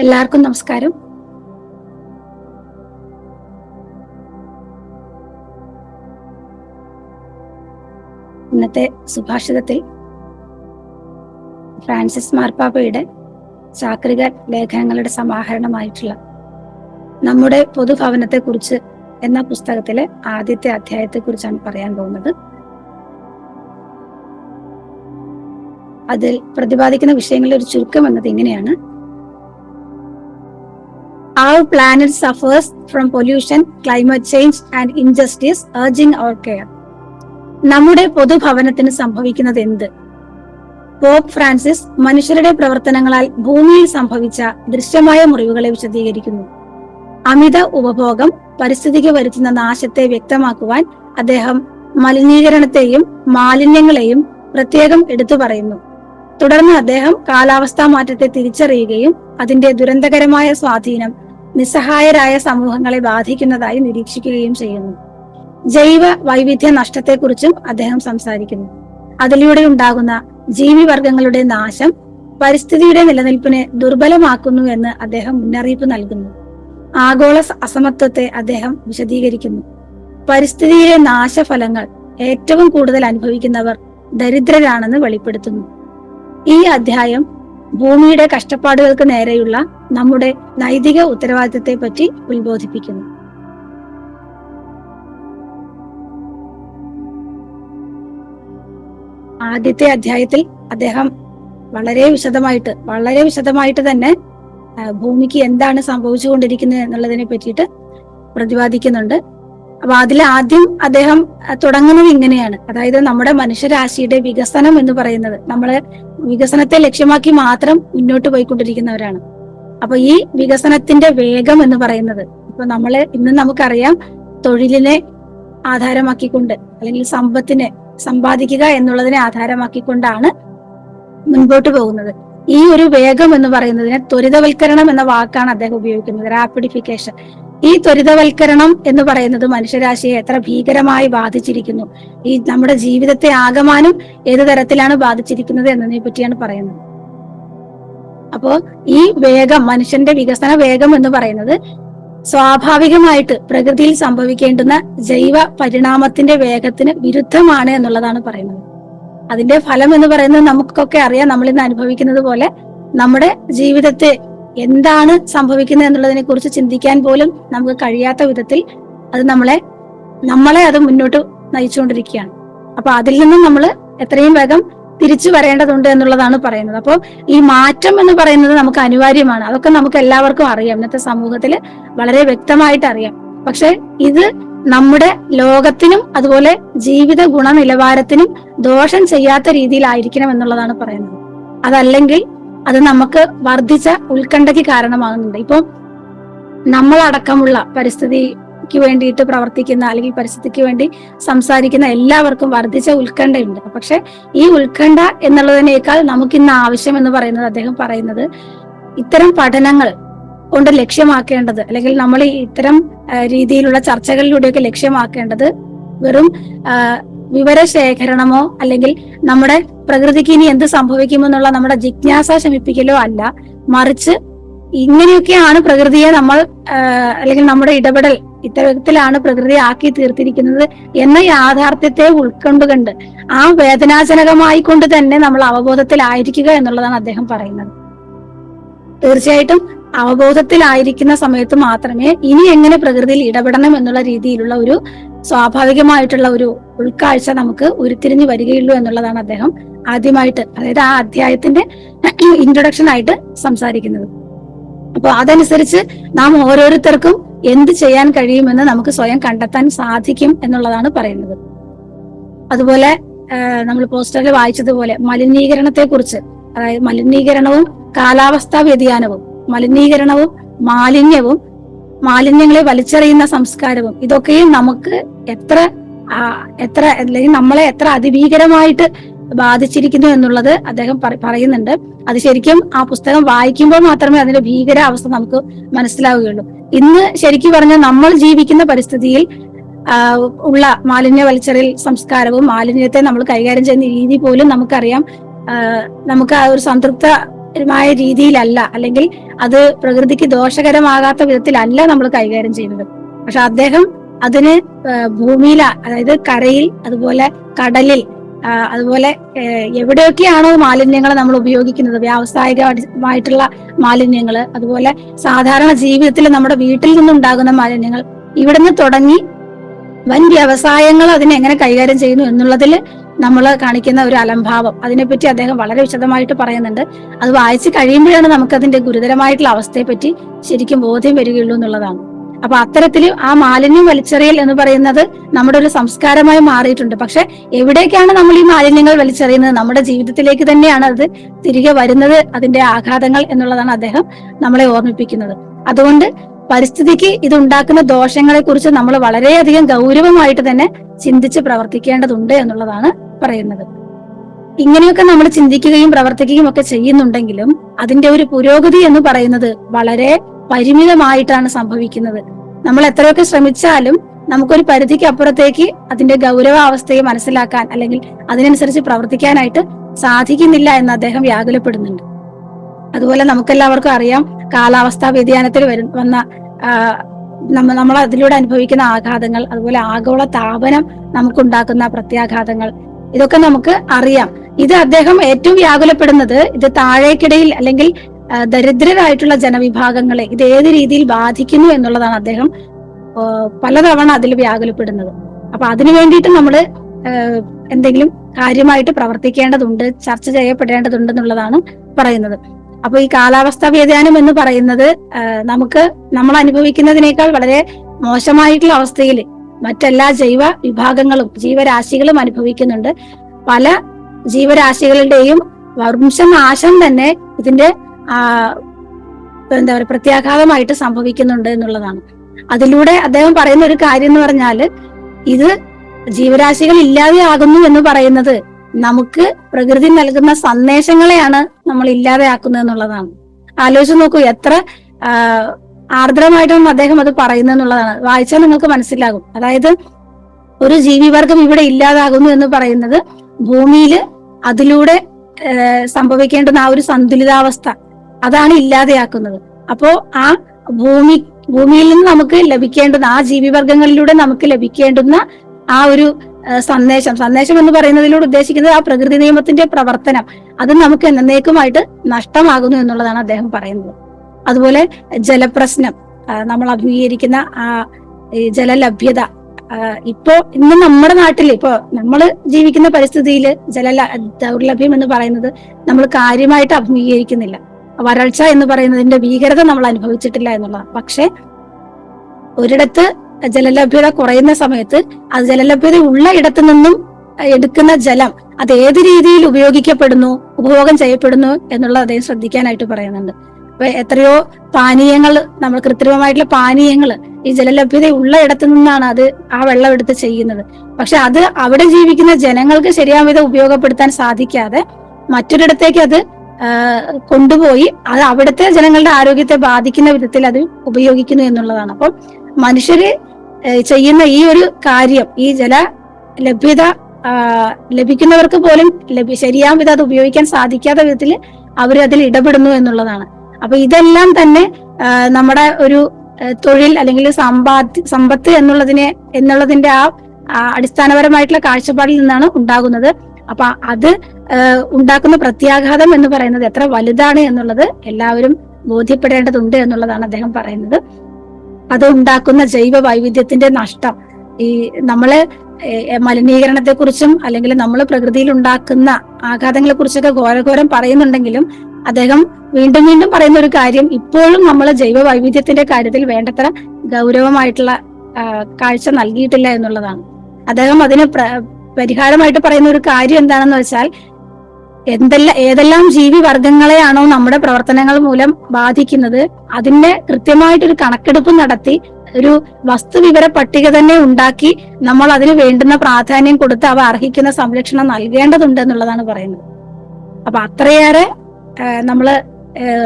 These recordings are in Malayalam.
എല്ലാവർക്കും നമസ്കാരം. ഇന്നത്തെ സുഭാഷിതത്തിൽ ഫ്രാൻസിസ് മാർപ്പാപ്പയുടെ ചാക്രിക ലേഖനങ്ങളുടെ സമാഹരണമായിട്ടുള്ള നമ്മുടെ പൊതുഭവനത്തെക്കുറിച്ച് എന്ന പുസ്തകത്തിലെ ആദ്യത്തെ അധ്യായത്തെക്കുറിച്ചാണ് പറയാൻ പോകുന്നത്. അതിൽ പ്രതിപാദിക്കുന്ന വിഷയങ്ങളുടെ ഒരു ചുരുക്കം എന്നത് ഇങ്ങനെയാണ്. Our planet suffers from pollution, climate change, and injustice, urging our care. നമ്മുടെ പൊതുഭവനത്തിന് സംഭവിക്കുന്നത് എന്ത്? പോപ്പ് ഫ്രാൻസിസ് മനുഷ്യരുടെ പ്രവർത്തനങ്ങളാൽ ഭൂമിയിൽ സംഭവിച്ച ദൃശ്യമായ മുറിവുകളെ വിശദീകരിക്കുന്നു. അമിത ഉപഭോഗം പരിസ്ഥിതിക്ക് വരുത്തുന്ന നാശത്തെ വ്യക്തമാക്കുവാൻ അദ്ദേഹം മലിനീകരണത്തെയും മാലിന്യങ്ങളെയും പ്രത്യേകം എടുത്തു പറയുന്നു. തുടർന്ന് അദ്ദേഹം കാലാവസ്ഥാ മാറ്റത്തെ തിരിച്ചറിയുകയും അതിന്റെ ദുരന്തകരമായ സ്വാധീനം നിസ്സഹായരായ സമൂഹങ്ങളെ ബാധിക്കുന്നതായി നിരീക്ഷിക്കുകയും ചെയ്യുന്നു. ജൈവ വൈവിധ്യ നഷ്ടത്തെക്കുറിച്ചും അദ്ദേഹം സംസാരിക്കുന്നു. അതിലൂടെ ഉണ്ടാകുന്ന ജീവിവർഗങ്ങളുടെ നാശം പരിസ്ഥിതിയുടെ നിലനിൽപ്പിനെ ദുർബലമാക്കുന്നു എന്ന് അദ്ദേഹം മുന്നറിയിപ്പ് നൽകുന്നു. ആഗോള അസമത്വത്തെ അദ്ദേഹം വിശദീകരിക്കുന്നു. പരിസ്ഥിതിയിലെ നാശഫലങ്ങൾ ഏറ്റവും കൂടുതൽ അനുഭവിക്കുന്നവർ ദരിദ്രരാണെന്ന് വെളിപ്പെടുത്തുന്നു. ഈ അധ്യായം ഭൂമിയുടെ കഷ്ടപ്പാടുകൾക്ക് നേരെയുള്ള നമ്മുടെ നൈതിക ഉത്തരവാദിത്തത്തെ പറ്റി ഉത്ബോധിപ്പിക്കുന്നു. ആദ്യത്തെ അധ്യായത്തിൽ അദ്ദേഹം വളരെ വിശദമായിട്ട് വളരെ വിശദമായിട്ട് തന്നെ ഭൂമിക്ക് എന്താണ് സംഭവിച്ചുകൊണ്ടിരിക്കുന്നത് എന്നുള്ളതിനെ പറ്റിയിട്ട് പ്രതിപാദിക്കുന്നുണ്ട്. അപ്പൊ അതിൽ ആദ്യം അദ്ദേഹം തുടങ്ങുന്നത് ഇങ്ങനെയാണ്. അതായത് നമ്മുടെ മനുഷ്യരാശിയുടെ വികസനം എന്ന് പറയുന്നത് നമ്മൾ വികസനത്തെ ലക്ഷ്യമാക്കി മാത്രം മുന്നോട്ട് പോയിക്കൊണ്ടിരിക്കുന്നവരാണ്. അപ്പൊ ഈ വികസനത്തിന്റെ വേഗം എന്ന് പറയുന്നത് ഇപ്പൊ നമ്മൾ ഇന്ന് നമുക്കറിയാം തൊഴിലിനെ ആധാരമാക്കിക്കൊണ്ട് അല്ലെങ്കിൽ സമ്പത്തിനെ സമ്പാദിക്കുക എന്നുള്ളതിനെ ആധാരമാക്കിക്കൊണ്ടാണ് മുൻപോട്ട് പോകുന്നത്. ഈ ഒരു വേഗം എന്ന് പറയുന്നതിനെ ത്വരിതവൽക്കരണം എന്ന വാക്കാണ് അദ്ദേഹം ഉപയോഗിക്കുന്നത് റാപ്പിഡിഫിക്കേഷൻ. ഈ ത്വരിതവൽക്കരണം എന്ന് പറയുന്നത് മനുഷ്യരാശിയെ എത്ര ഭീകരമായി ബാധിച്ചിരിക്കുന്നു. ഈ നമ്മുടെ ജീവിതത്തെ ആകമാനം ഏത് തരത്തിലാണ് ബാധിച്ചിരിക്കുന്നത് എന്നതിനെ പറ്റിയാണ് പറയുന്നത്. അപ്പോ ഈ വേഗം മനുഷ്യന്റെ വികസന വേഗം എന്ന് പറയുന്നത് സ്വാഭാവികമായിട്ട് പ്രകൃതിയിൽ സംഭവിക്കേണ്ടുന്ന ജൈവ പരിണാമത്തിന്റെ വേഗത്തിന് വിരുദ്ധമാണ് എന്നുള്ളതാണ് പറയുന്നത്. അതിന്റെ ഫലം എന്ന് പറയുന്നത് നമുക്കൊക്കെ അറിയാം. നമ്മൾ ഇന്ന് അനുഭവിക്കുന്നത് പോലെ നമ്മുടെ ജീവിതത്തെ എന്താണ് സംഭവിക്കുന്നത് എന്നുള്ളതിനെ കുറിച്ച് ചിന്തിക്കാൻ പോലും നമുക്ക് കഴിയാത്ത വിധത്തിൽ അത് നമ്മളെ നമ്മളെ അത് മുന്നോട്ട് നയിച്ചുകൊണ്ടിരിക്കുകയാണ്. അപ്പൊ അതിൽ നിന്നും നമ്മൾ എത്രയും വേഗം തിരിച്ചു വരേണ്ടതുണ്ട് എന്നുള്ളതാണ് പറയുന്നത്. അപ്പോൾ ഈ മാറ്റം എന്ന് പറയുന്നത് നമുക്ക് അനിവാര്യമാണ്. അതൊക്കെ നമുക്ക് എല്ലാവർക്കും അറിയാം. ഇന്നത്തെ സമൂഹത്തിൽ വളരെ വ്യക്തമായിട്ട് അറിയാം. പക്ഷെ ഇത് നമ്മുടെ ലോകത്തിനും അതുപോലെ ജീവിത ഗുണനിലവാരത്തിനും ദോഷം ചെയ്യാത്ത രീതിയിലായിരിക്കണം എന്നുള്ളതാണ് പറയുന്നത്. അതല്ലെങ്കിൽ അത് നമുക്ക് വർദ്ധിച്ച ഉത്കണ്ഠയ്ക്ക് കാരണമാകുന്നുണ്ട്. ഇപ്പം നമ്മളടക്കമുള്ള പരിസ്ഥിതിക്ക് വേണ്ടിയിട്ട് പ്രവർത്തിക്കുന്ന അല്ലെങ്കിൽ പരിസ്ഥിതിക്ക് വേണ്ടി സംസാരിക്കുന്ന എല്ലാവർക്കും വർദ്ധിച്ച ഉത്കണ്ഠയുണ്ട്. പക്ഷെ ഈ ഉത്കണ്ഠ എന്നുള്ളതിനേക്കാൾ നമുക്ക് ഇന്ന് ആവശ്യം എന്ന് പറയുന്നത് അദ്ദേഹം പറയുന്നത് ഇത്തരം പഠനങ്ങൾ കൊണ്ട് ലക്ഷ്യമാക്കേണ്ടത് അല്ലെങ്കിൽ നമ്മൾ ഇത്തരം രീതിയിലുള്ള ചർച്ചകളിലൂടെയൊക്കെ ലക്ഷ്യമാക്കേണ്ടത് വെറും വിവരശേഖരണമോ അല്ലെങ്കിൽ നമ്മുടെ പ്രകൃതിക്ക് ഇനി എന്ത് സംഭവിക്കുമെന്നുള്ള നമ്മുടെ ജിജ്ഞാസ ശമിപ്പിക്കലോ അല്ല. മറിച്ച് ഇങ്ങനെയൊക്കെയാണ് പ്രകൃതിയെ നമ്മൾ അല്ലെങ്കിൽ നമ്മുടെ ഇടപെടൽ ഇത്തരത്തിലാണ് പ്രകൃതിയെ ആക്കി തീർത്തിരിക്കുന്നത് എന്ന യാഥാർത്ഥ്യത്തെ ഉൾക്കൊണ്ടുകൊണ്ട് ആ വേദനാജനകമായി കൊണ്ട് തന്നെ നമ്മൾ അവബോധത്തിലായിരിക്കുക എന്നുള്ളതാണ് അദ്ദേഹം പറയുന്നത്. തീർച്ചയായിട്ടും അവബോധത്തിലായിരിക്കുന്ന സമയത്ത് മാത്രമേ ഇനി എങ്ങനെ പ്രകൃതിയിൽ ഇടപെടണം എന്നുള്ള രീതിയിലുള്ള ഒരു സ്വാഭാവികമായിട്ടുള്ള ഒരു ഉൾക്കാഴ്ച നമുക്ക് ഉരുത്തിരിഞ്ഞു വരികയുള്ളൂ എന്നുള്ളതാണ് അദ്ദേഹം ആദ്യമായിട്ട് അതായത് ആ അധ്യായത്തിന്റെ ഇൻട്രൊഡക്ഷൻ ആയിട്ട് സംസാരിക്കുന്നത്. അപ്പൊ അതനുസരിച്ച് നാം ഓരോരുത്തർക്കും എന്ത് ചെയ്യാൻ കഴിയുമെന്ന് നമുക്ക് സ്വയം കണ്ടെത്താൻ സാധിക്കും എന്നുള്ളതാണ് പറയുന്നത്. അതുപോലെ നമ്മൾ പോസ്റ്ററിൽ വായിച്ചതുപോലെ മലിനീകരണത്തെ കുറിച്ച് അതായത് മലിനീകരണവും കാലാവസ്ഥാ വ്യതിയാനവും മലിനീകരണവും മാലിന്യവും മാലിന്യങ്ങളെ വലിച്ചെറിയുന്ന സംസ്കാരവും ഇതൊക്കെയും നമുക്ക് എത്ര എത്ര അല്ലെങ്കിൽ നമ്മളെ എത്ര അതിഭീകരമായിട്ട് ബാധിച്ചിരിക്കുന്നു എന്നുള്ളത് അദ്ദേഹം പറയുന്നുണ്ട്. അത് ശരിക്കും ആ പുസ്തകം വായിക്കുമ്പോൾ മാത്രമേ അതിന്റെ ഭീകര അവസ്ഥ നമുക്ക് മനസ്സിലാവുകയുള്ളൂ. ഇന്ന് ശരിക്കും പറഞ്ഞാൽ നമ്മൾ ജീവിക്കുന്ന പരിസ്ഥിതിയിൽ ഉള്ള മാലിന്യ വലിച്ചെറിയൽ സംസ്കാരവും മാലിന്യത്തെ നമ്മൾ കൈകാര്യം ചെയ്യുന്ന രീതി പോലും നമുക്കറിയാം. നമുക്ക് ആ ഒരു സംതൃപ്ത മായ രീതിയിലല്ല. അല്ലെങ്കിൽ അത് പ്രകൃതിക്ക് ദോഷകരമാകാത്ത വിധത്തിലല്ല നമ്മൾ കൈകാര്യം ചെയ്യുന്നത്. പക്ഷെ അദ്ദേഹം അതിന് ഭൂമിയിൽ അതായത് കരയിൽ അതുപോലെ കടലിൽ അതുപോലെ എവിടെയൊക്കെയാണോ മാലിന്യങ്ങൾ നമ്മൾ ഉപയോഗിക്കുന്നത്. വ്യാവസായികമായിട്ടുള്ള മാലിന്യങ്ങൾ അതുപോലെ സാധാരണ ജീവിതത്തിൽ നമ്മുടെ വീട്ടിൽ നിന്നുണ്ടാകുന്ന മാലിന്യങ്ങൾ ഇവിടുന്ന് തുടങ്ങി വൻ വ്യവസായങ്ങൾ അതിനെ എങ്ങനെ കൈകാര്യം ചെയ്യുന്നു എന്നുള്ളതിൽ നമ്മൾ കാണിക്കുന്ന ഒരു അലംഭാവം. അതിനെപ്പറ്റി അദ്ദേഹം വളരെ വിശദമായിട്ട് പറയുന്നുണ്ട്. അത് വായിച്ചു കഴിയുമ്പോഴാണ് നമുക്ക് അതിന്റെ ഗുരുതരമായിട്ടുള്ള അവസ്ഥയെപ്പറ്റി ശരിക്കും ബോധ്യം വരികയുള്ളൂ എന്നുള്ളതാണ്. അപ്പൊ അത്തരത്തിൽ ആ മാലിന്യം വലിച്ചെറിയൽ എന്ന് പറയുന്നത് നമ്മുടെ ഒരു സംസ്കാരമായി മാറിയിട്ടുണ്ട്. പക്ഷെ എവിടേക്കാണ് നമ്മൾ ഈ മാലിന്യങ്ങൾ വലിച്ചെറിയുന്നത്? നമ്മുടെ ജീവിതത്തിലേക്ക് തന്നെയാണ് അത് തിരികെ വരുന്നത് അതിന്റെ ആഘാതങ്ങൾ എന്നുള്ളതാണ് അദ്ദേഹം നമ്മളെ ഓർമ്മിപ്പിക്കുന്നത്. അതുകൊണ്ട് പരിസ്ഥിതിക്ക് ഇത് ഉണ്ടാക്കുന്ന ദോഷങ്ങളെ കുറിച്ച് നമ്മൾ വളരെയധികം ഗൗരവമായിട്ട് തന്നെ ചിന്തിച്ച് പ്രവർത്തിക്കേണ്ടതുണ്ട് എന്നുള്ളതാണ് പറയുന്നത്. ഇങ്ങനെയൊക്കെ നമ്മൾ ചിന്തിക്കുകയും പ്രവർത്തിക്കുകയും ഒക്കെ ചെയ്യുന്നുണ്ടെങ്കിലും അതിന്റെ ഒരു പുരോഗതി എന്ന് പറയുന്നത് വളരെ പരിമിതമായിട്ടാണ് സംഭവിക്കുന്നത്. നമ്മൾ എത്രയൊക്കെ ശ്രമിച്ചാലും നമുക്കൊരു പരിധിക്ക് അപ്പുറത്തേക്ക് അതിന്റെ ഗൗരവാവസ്ഥയെ മനസ്സിലാക്കാൻ അല്ലെങ്കിൽ അതിനനുസരിച്ച് പ്രവർത്തിക്കാനായിട്ട് സാധിക്കുന്നില്ല എന്ന് അദ്ദേഹം വ്യാകുലപ്പെടുന്നുണ്ട്. അതുപോലെ നമുക്കെല്ലാവർക്കും അറിയാം കാലാവസ്ഥാ വ്യതിയാനത്തിൽ വരും വന്ന നമ്മൾ നമ്മൾ അതിലൂടെ അനുഭവിക്കുന്ന ആഘാതങ്ങൾ അതുപോലെ ആഗോള താപനം നമുക്കുണ്ടാക്കുന്ന പ്രത്യാഘാതങ്ങൾ ഇതൊക്കെ നമുക്ക് അറിയാം. ഇത് അദ്ദേഹം ഏറ്റവും വ്യാകുലപ്പെടുന്നത് ഇത് താഴേക്കിടയിൽ അല്ലെങ്കിൽ ദരിദ്രരായിട്ടുള്ള ജനവിഭാഗങ്ങളെ ഇത് ഏത് രീതിയിൽ ബാധിക്കുന്നു എന്നുള്ളതാണ് അദ്ദേഹം പലതവണ അതിൽ വ്യാകുലപ്പെടുന്നത്. അപ്പൊ അതിനു വേണ്ടിയിട്ട് നമ്മൾ എന്തെങ്കിലും കാര്യമായിട്ട് പ്രവർത്തിക്കേണ്ടതുണ്ട് ചർച്ച ചെയ്യപ്പെടേണ്ടതുണ്ട് എന്നുള്ളതാണ് പറയുന്നത്. അപ്പൊ ഈ കാലാവസ്ഥാ വ്യതിയാനം എന്ന് പറയുന്നത് നമുക്ക് നമ്മൾ അനുഭവിക്കുന്നതിനേക്കാൾ വളരെ മോശമായിട്ടുള്ള അവസ്ഥയിൽ മറ്റെല്ലാ ജൈവ വിഭാഗങ്ങളും ജീവരാശികളും അനുഭവിക്കുന്നുണ്ട്. പല ജീവരാശികളുടെയും വംശനാശം തന്നെ ഇതിന്റെ എന്താ പറയുക പ്രത്യാഘാതമായിട്ട് സംഭവിക്കുന്നുണ്ട് എന്നുള്ളതാണ്. അതിലൂടെ അദ്ദേഹം പറയുന്ന ഒരു കാര്യം എന്ന് പറഞ്ഞാൽ ഇത് ജീവരാശികൾ ഇല്ലാതെയാകുന്നു എന്ന് പറയുന്നത് നമുക്ക് പ്രകൃതി നൽകുന്ന സന്ദേശങ്ങളെയാണ് നമ്മൾ ഇല്ലാതെയാക്കുന്നത് എന്നുള്ളതാണ്. ആലോചിച്ച് നോക്കൂ എത്ര ആർദ്രമായിട്ടാണ് അദ്ദേഹം അത് പറയുന്നത് എന്നുള്ളതാണ് വായിച്ചാൽ നിങ്ങൾക്ക് മനസ്സിലാകും. അതായത് ഒരു ജീവിവർഗം ഇവിടെ ഇല്ലാതാകുന്നു എന്ന് പറയുന്നത് ഭൂമിയിൽ അതിലൂടെ സംഭവിക്കേണ്ടുന്ന ആ ഒരു സന്തുലിതാവസ്ഥ അതാണ് ഇല്ലാതെയാക്കുന്നത്. അപ്പോ ആ ഭൂമി ഭൂമിയിൽ നിന്ന് നമുക്ക് ലഭിക്കേണ്ടുന്ന ആ ജീവിവർഗങ്ങളിലൂടെ നമുക്ക് ലഭിക്കേണ്ടുന്ന ആ ഒരു സന്ദേശം. സന്ദേശം എന്ന് പറയുന്നതിലൂടെ ഉദ്ദേശിക്കുന്നത് ആ പ്രകൃതി നിയമത്തിന്റെ പ്രവർത്തനം. അത് നമുക്ക് എന്നേക്കുമായിട്ട് നഷ്ടമാകുന്നു എന്നുള്ളതാണ് അദ്ദേഹം പറയുന്നത്. അതുപോലെ ജലപ്രശ്നം നമ്മൾ അഭിമുഖീകരിക്കുന്ന ആ ജലലഭ്യത ഇപ്പോ ഇന്ന് നമ്മുടെ നാട്ടിൽ ഇപ്പോ നമ്മൾ ജീവിക്കുന്ന പരിസ്ഥിതിയിൽ ജല ദൗർലഭ്യം എന്ന് പറയുന്നത് നമ്മൾ കാര്യമായിട്ട് അഭിമുഖീകരിക്കുന്നില്ല വരൾച്ച എന്ന് പറയുന്നതിന്റെ ഭീകരത നമ്മൾ അനുഭവിച്ചിട്ടില്ല എന്നുള്ളതാണ്. പക്ഷെ ഒരിടത്ത് ജലലഭ്യത കുറയുന്ന സമയത്ത് അത് ജലലഭ്യത ഉള്ള ഇടത്തു നിന്നും എടുക്കുന്ന ജലം അത് ഏത് രീതിയിൽ ഉപയോഗിക്കപ്പെടുന്നു ഉപഭോഗം ചെയ്യപ്പെടുന്നു എന്നുള്ളത് അദ്ദേഹം ശ്രദ്ധിക്കാനായിട്ട് പറയുന്നുണ്ട്. എത്രയോ പാനീയങ്ങൾ നമ്മൾ കൃത്രിമമായിട്ടുള്ള പാനീയങ്ങൾ ഈ ജലലഭ്യത ഉള്ള ഇടത്തു നിന്നാണ് അത് ആ വെള്ളം എടുത്ത് ചെയ്യുന്നത്. പക്ഷെ അത് അവിടെ ജീവിക്കുന്ന ജനങ്ങൾക്ക് ശരിയായ വിധം ഉപയോഗപ്പെടുത്താൻ സാധിക്കാതെ മറ്റൊരിടത്തേക്ക് അത് കൊണ്ടുപോയി അത് അവിടുത്തെ ജനങ്ങളുടെ ആരോഗ്യത്തെ ബാധിക്കുന്ന വിധത്തിൽ അത് ഉപയോഗിക്കുന്നു എന്നുള്ളതാണ്. അപ്പം മനുഷ്യര് ചെയ്യുന്ന ഈ ഒരു കാര്യം ഈ ജല ലഭ്യത ലഭിക്കുന്നവർക്ക് പോലും ശരിയാം വിധം അത് ഉപയോഗിക്കാൻ സാധിക്കാത്ത വിധത്തിൽ അവർ അതിൽ ഇടപെടുന്നു എന്നുള്ളതാണ്. അപ്പൊ ഇതെല്ലാം തന്നെ നമ്മുടെ ഒരു തൊഴിൽ അല്ലെങ്കിൽ സമ്പാദ് സമ്പത്ത് എന്നുള്ളതിനെ എന്നുള്ളതിന്റെ ആ അടിസ്ഥാനപരമായിട്ടുള്ള കാഴ്ചപ്പാടിൽ നിന്നാണ് ഉണ്ടാകുന്നത്. അപ്പൊ അത് ഉണ്ടാക്കുന്ന പ്രത്യാഘാതം എന്ന് പറയുന്നത് എത്ര വലുതാണ് എന്നുള്ളത് എല്ലാവരും ബോധ്യപ്പെടേണ്ടതുണ്ട് എന്നുള്ളതാണ് അദ്ദേഹം പറയുന്നത്. അത് ഉണ്ടാക്കുന്ന ജൈവ വൈവിധ്യത്തിന്റെ നഷ്ടം. ഈ നമ്മൾ മലിനീകരണത്തെ കുറിച്ചും അല്ലെങ്കിൽ നമ്മൾ പ്രകൃതിയിൽ ഉണ്ടാക്കുന്ന ആഘാതങ്ങളെ കുറിച്ചൊക്കെ ഘോരഘോരം പറയുന്നുണ്ടെങ്കിലും അദ്ദേഹം വീണ്ടും വീണ്ടും പറയുന്ന ഒരു കാര്യം ഇപ്പോഴും നമ്മൾ ജൈവ വൈവിധ്യത്തിന്റെ കാര്യത്തിൽ വേണ്ടത്ര ഗൗരവമായിട്ടുള്ള കാഴ്ച നൽകിയിട്ടില്ല എന്നുള്ളതാണ്. അദ്ദേഹം അതിന് പരിഹാരമായിട്ട് പറയുന്ന ഒരു കാര്യം എന്താണെന്ന് വെച്ചാൽ എന്തെല്ലാം ഏതെല്ലാം ജീവി വർഗങ്ങളെയാണോ നമ്മുടെ പ്രവർത്തനങ്ങൾ മൂലം ബാധിക്കുന്നത് അതിന്റെ കൃത്യമായിട്ടൊരു കണക്കെടുപ്പ് നടത്തി ഒരു വസ്തുവിവര പട്ടിക തന്നെ ഉണ്ടാക്കി നമ്മൾ അതിന് വേണ്ടുന്ന പ്രാധാന്യം കൊടുത്ത് അവ അർഹിക്കുന്ന സംരക്ഷണം നൽകേണ്ടതുണ്ട് എന്നുള്ളതാണ് പറയുന്നത്. അപ്പൊ അത്രയേറെ നമ്മൾ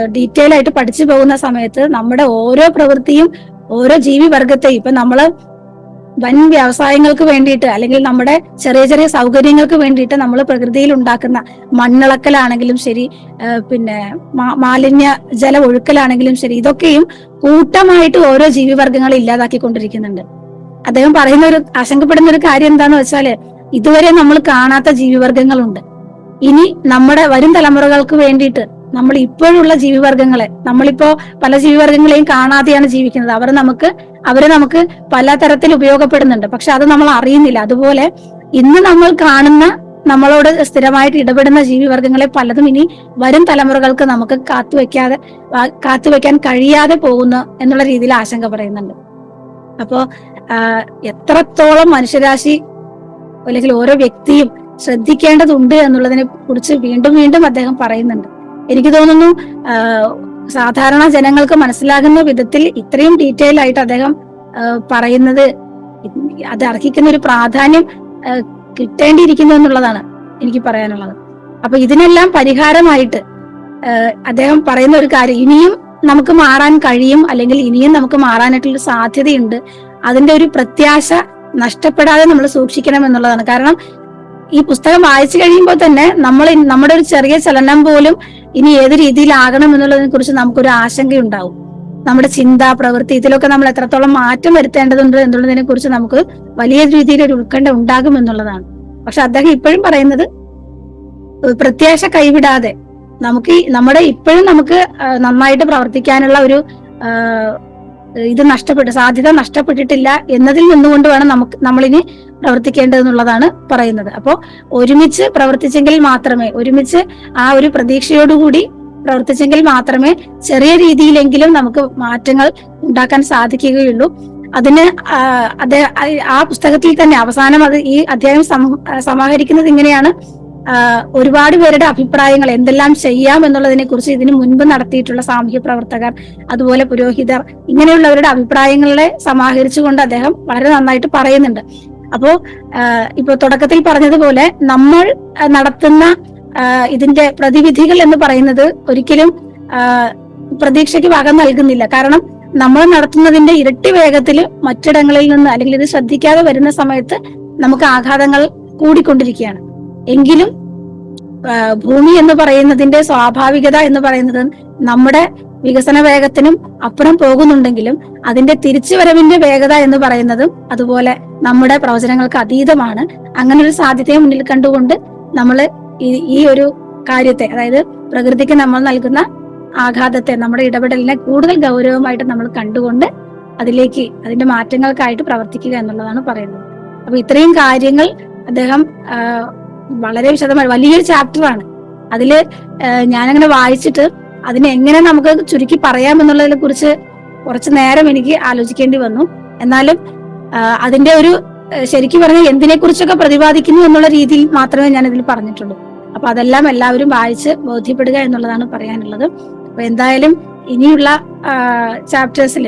ഡീറ്റെയിൽ ആയിട്ട് പഠിച്ചു പോകുന്ന സമയത്ത് നമ്മുടെ ഓരോ പ്രവൃത്തിയും ഓരോ ജീവി വർഗത്തെയും ഇപ്പൊ നമ്മൾ വൻ വ്യവസായങ്ങൾക്ക് വേണ്ടിയിട്ട് അല്ലെങ്കിൽ നമ്മുടെ ചെറിയ ചെറിയ സൗകര്യങ്ങൾക്ക് വേണ്ടിയിട്ട് നമ്മൾ പ്രകൃതിയിൽ ഉണ്ടാക്കുന്ന മണ്ണിളക്കലാണെങ്കിലും ശരി പിന്നെ മാലിന്യ ജല ഒഴുക്കലാണെങ്കിലും ശരി ഇതൊക്കെയും കൂട്ടമായിട്ട് ഓരോ ജീവിവർഗങ്ങളെ ഇല്ലാതാക്കിക്കൊണ്ടിരിക്കുന്നുണ്ട്. അദ്ദേഹം പറയുന്ന ഒരു ആശങ്കപ്പെടുന്ന ഒരു കാര്യം എന്താന്ന് വെച്ചാൽ ഇതുവരെ നമ്മൾ കാണാത്ത ജീവിവർഗങ്ങളുണ്ട് ഇനി നമ്മുടെ വരും തലമുറകൾക്ക് വേണ്ടിയിട്ട് നമ്മൾ ഇപ്പോഴുള്ള ജീവിവർഗങ്ങളെ നമ്മളിപ്പോ പല ജീവിവർഗങ്ങളെയും കാണാതെയാണ് ജീവിക്കുന്നത്. അവർ നമുക്ക് അവരെ നമുക്ക് പല തരത്തിൽ ഉപയോഗപ്പെടുന്നുണ്ട്. പക്ഷെ അത് നമ്മൾ അറിയുന്നില്ല. അതുപോലെ ഇന്ന് നമ്മൾ കാണുന്ന നമ്മളോട് സ്ഥിരമായിട്ട് ഇടപെടുന്ന ജീവിവർഗങ്ങളെ പലതും ഇനി വരും തലമുറകൾക്ക് നമുക്ക് കാത്തുവെക്കാതെ കാത്തുവെക്കാൻ കഴിയാതെ പോകുന്നു എന്നുള്ള രീതിയിൽ ആശങ്ക പറയുന്നുണ്ട്. അപ്പോ എത്രത്തോളം മനുഷ്യരാശി അല്ലെങ്കിൽ ഓരോ വ്യക്തിയും ശ്രദ്ധിക്കേണ്ടതുണ്ട് എന്നുള്ളതിനെ കുറിച്ച് വീണ്ടും വീണ്ടും അദ്ദേഹം പറയുന്നുണ്ട്. എനിക്ക് തോന്നുന്നു സാധാരണ ജനങ്ങൾക്ക് മനസ്സിലാകുന്ന വിധത്തിൽ ഇത്രയും ഡീറ്റെയിൽ ആയിട്ട് അദ്ദേഹം പറയുന്നത് അത് അർഹിക്കുന്ന ഒരു പ്രാധാന്യം കിട്ടേണ്ടിയിരിക്കുന്നു എന്നുള്ളതാണ് എനിക്ക് പറയാനുള്ളത്. അപ്പൊ ഇതിനെല്ലാം പരിഹാരമായിട്ട് അദ്ദേഹം പറയുന്ന ഒരു കാര്യം ഇനിയും നമുക്ക് മാറാൻ കഴിയും അല്ലെങ്കിൽ ഇനിയും നമുക്ക് മാറാനായിട്ടുള്ള സാധ്യതയുണ്ട്. അതിന്റെ ഒരു പ്രത്യാശ നഷ്ടപ്പെടാതെ നമ്മൾ സൂക്ഷിക്കണം എന്നുള്ളതാണ്. കാരണം ഈ പുസ്തകം വായിച്ചു കഴിയുമ്പോൾ തന്നെ നമ്മൾ നമ്മുടെ ഒരു ചെറിയ ചലനം പോലും ഇനി ഏത് രീതിയിലാകണം എന്നുള്ളതിനെ കുറിച്ച് നമുക്കൊരു ആശങ്കയുണ്ടാവും. നമ്മുടെ ചിന്ത പ്രവൃത്തി ഇതിലൊക്കെ നമ്മൾ എത്രത്തോളം മാറ്റം വരുത്തേണ്ടതുണ്ട് എന്നുള്ളതിനെ കുറിച്ച് നമുക്ക് വലിയ രീതിയിൽ ഒരു ഉത്കണ്ഠ ഉണ്ടാകും എന്നുള്ളതാണ്. പക്ഷെ അദ്ദേഹം ഇപ്പോഴും പറയുന്നത് പ്രത്യാശ കൈവിടാതെ നമുക്ക് നമ്മുടെ ഇപ്പോഴും നമുക്ക് നന്നായിട്ട് പ്രവർത്തിക്കാനുള്ള ഒരു ഇത് നഷ്ടപ്പെട്ട് സാധ്യത നഷ്ടപ്പെട്ടിട്ടില്ല എന്നതിൽ നിന്നുകൊണ്ട് വേണം നമുക്ക് നമ്മളിനി പ്രവർത്തിക്കേണ്ടതെന്നുള്ളതാണ് പറയുന്നത്. അപ്പോൾ ഒരുമിച്ച് പ്രവർത്തിച്ചെങ്കിൽ മാത്രമേ ഒരുമിച്ച് ആ ഒരു പ്രതീക്ഷയോടുകൂടി പ്രവർത്തിച്ചെങ്കിൽ മാത്രമേ ചെറിയ രീതിയിലെങ്കിലും നമുക്ക് മാറ്റങ്ങൾ ഉണ്ടാക്കാൻ സാധിക്കുകയുള്ളൂ. അതിന് ആ, പുസ്തകത്തിൽ തന്നെ അവസാനം അത് ഈ അധ്യായം സമ- സമാഹരിക്കുന്നത് ഇങ്ങനെയാണ്. ഒരുപാട് പേരുടെ അഭിപ്രായങ്ങൾ എന്തെല്ലാം ചെയ്യാം എന്നുള്ളതിനെ കുറിച്ച് ഇതിനു മുൻപ് നടത്തിയിട്ടുള്ള സാമൂഹ്യ പ്രവർത്തകർ അതുപോലെ പുരോഹിതർ ഇങ്ങനെയുള്ളവരുടെ അഭിപ്രായങ്ങളെ സമാഹരിച്ചുകൊണ്ട് അദ്ദേഹം വളരെ നന്നായിട്ട് പറയുന്നുണ്ട്. അപ്പോ ഇപ്പൊ തുടക്കത്തിൽ പറഞ്ഞതുപോലെ നമ്മൾ നടത്തുന്ന ഇതിന്റെ പ്രതിവിധികൾ എന്ന് പറയുന്നത് ഒരിക്കലും പ്രതീക്ഷയ്ക്ക് വകം നൽകുന്നില്ല. കാരണം നമ്മൾ നടത്തുന്നതിന്റെ ഇരട്ടി വേഗത്തിൽ മറ്റിടങ്ങളിൽ നിന്ന് അല്ലെങ്കിൽ ഇത് ശ്രദ്ധിക്കാതെ വരുന്ന സമയത്ത് നമുക്ക് ആഘാതങ്ങൾ കൂടിക്കൊണ്ടിരിക്കുകയാണ്. എങ്കിലും ഭൂമി എന്ന് പറയുന്നതിന്റെ സ്വാഭാവികത എന്ന് പറയുന്നത് നമ്മുടെ വികസന വേഗത്തിനും അപ്പുറം പോകുന്നുണ്ടെങ്കിലും അതിന്റെ തിരിച്ചുവരവിന്റെ വേഗത എന്ന് പറയുന്നതും അതുപോലെ നമ്മുടെ പ്രവചനങ്ങൾക്ക് അതീതമാണ്. അങ്ങനെ ഒരു സാധ്യതയെ മുന്നിൽ കണ്ടുകൊണ്ട് നമ്മൾ ഈ ഒരു കാര്യത്തെ അതായത് പ്രകൃതിക്ക് നമ്മൾ നൽകുന്ന ആഘാതത്തെ നമ്മുടെ ഇടപെടലിനെ കൂടുതൽ ഗൗരവമായിട്ട് നമ്മൾ കണ്ടുകൊണ്ട് അതിലേക്ക് അതിന്റെ മാറ്റങ്ങൾക്കായിട്ട് പ്രവർത്തിക്കുക എന്നുള്ളതാണ് പറയുന്നത്. അപ്പൊ ഇത്രയും കാര്യങ്ങൾ അദ്ദേഹം വളരെ വിശദമായി വലിയൊരു ചാപ്റ്ററാണ്. അതിൽ ഞാനങ്ങനെ വായിച്ചിട്ട് അതിനെ എങ്ങനെ നമുക്ക് ചുരുക്കി പറയാമെന്നുള്ളതിനെ കുറിച്ച് കുറച്ച് നേരം എനിക്ക് ആലോചിക്കേണ്ടി വന്നു. എന്നാലും അതിന്റെ ഒരു ശരിക്കും പറഞ്ഞാൽ എന്തിനെ കുറിച്ചൊക്കെ പ്രതിപാദിക്കുന്നു എന്നുള്ള രീതിയിൽ മാത്രമേ ഞാൻ ഇതിൽ പറഞ്ഞിട്ടുള്ളൂ. അപ്പൊ അതെല്ലാം എല്ലാവരും വായിച്ച് ബോധ്യപ്പെടുക എന്നുള്ളതാണ് പറയാനുള്ളത്. അപ്പൊ എന്തായാലും ഇനിയുള്ള ചാപ്റ്റേഴ്സിൽ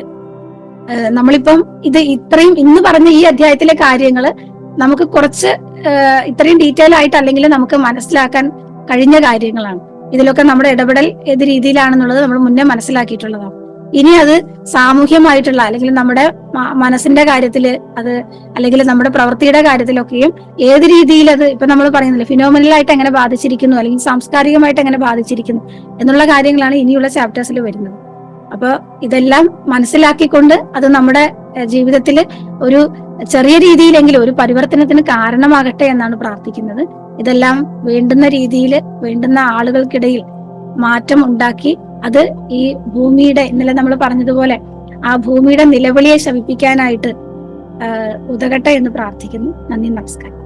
നമ്മളിപ്പം ഇത് ഇത്രയും ഇന്ന് പറഞ്ഞ ഈ അധ്യായത്തിലെ കാര്യങ്ങൾ നമുക്ക് കുറച്ച് ഇത്രയും ഡീറ്റെയിൽ ആയിട്ട് അല്ലെങ്കിൽ നമുക്ക് മനസ്സിലാക്കാൻ കഴിഞ്ഞ കാര്യങ്ങളാണ്. ഇതിലൊക്കെ നമ്മുടെ ഇടപെടൽ ഏത് രീതിയിലാണെന്നുള്ളത് നമ്മൾ മുന്നേ മനസ്സിലാക്കിയിട്ടുള്ളതാണ്. ഇനി അത് സാമൂഹ്യമായിട്ടുള്ള അല്ലെങ്കിൽ നമ്മുടെ മനസ്സിന്റെ കാര്യത്തിൽ അത് അല്ലെങ്കിൽ നമ്മുടെ പ്രവൃത്തിയുടെ കാര്യത്തിലൊക്കെയും ഏത് രീതിയിൽ അത് ഇപ്പൊ നമ്മൾ പറയുന്നില്ല ഫിനോമിനലായിട്ട് എങ്ങനെ ബാധിച്ചിരിക്കുന്നു അല്ലെങ്കിൽ സാംസ്കാരികമായിട്ട് എങ്ങനെ ബാധിച്ചിരിക്കുന്നു എന്നുള്ള കാര്യങ്ങളാണ് ഇനിയുള്ള ചാപ്റ്റേഴ്സിൽ വരുന്നത്. അപ്പൊ ഇതെല്ലാം മനസ്സിലാക്കിക്കൊണ്ട് അത് നമ്മുടെ ജീവിതത്തിൽ ഒരു ചെറിയ രീതിയിലെങ്കിലും ഒരു പരിവർത്തനത്തിന് കാരണമാകട്ടെ എന്നാണ് പ്രാർത്ഥിക്കുന്നത്. ഇതെല്ലാം വേണ്ടുന്ന രീതിയിൽ വേണ്ടുന്ന ആളുകൾക്കിടയിൽ മാറ്റം ഉണ്ടാക്കി അത് ഈ ഭൂമിയുടെ ഇന്നലെ നമ്മൾ പറഞ്ഞതുപോലെ ആ ഭൂമിയുടെ നിലവിളിയെ ശമിപ്പിക്കാനായിട്ട് ഉതകട്ടെ എന്ന് പ്രാർത്ഥിക്കുന്നു. നന്ദി നമസ്കാരം.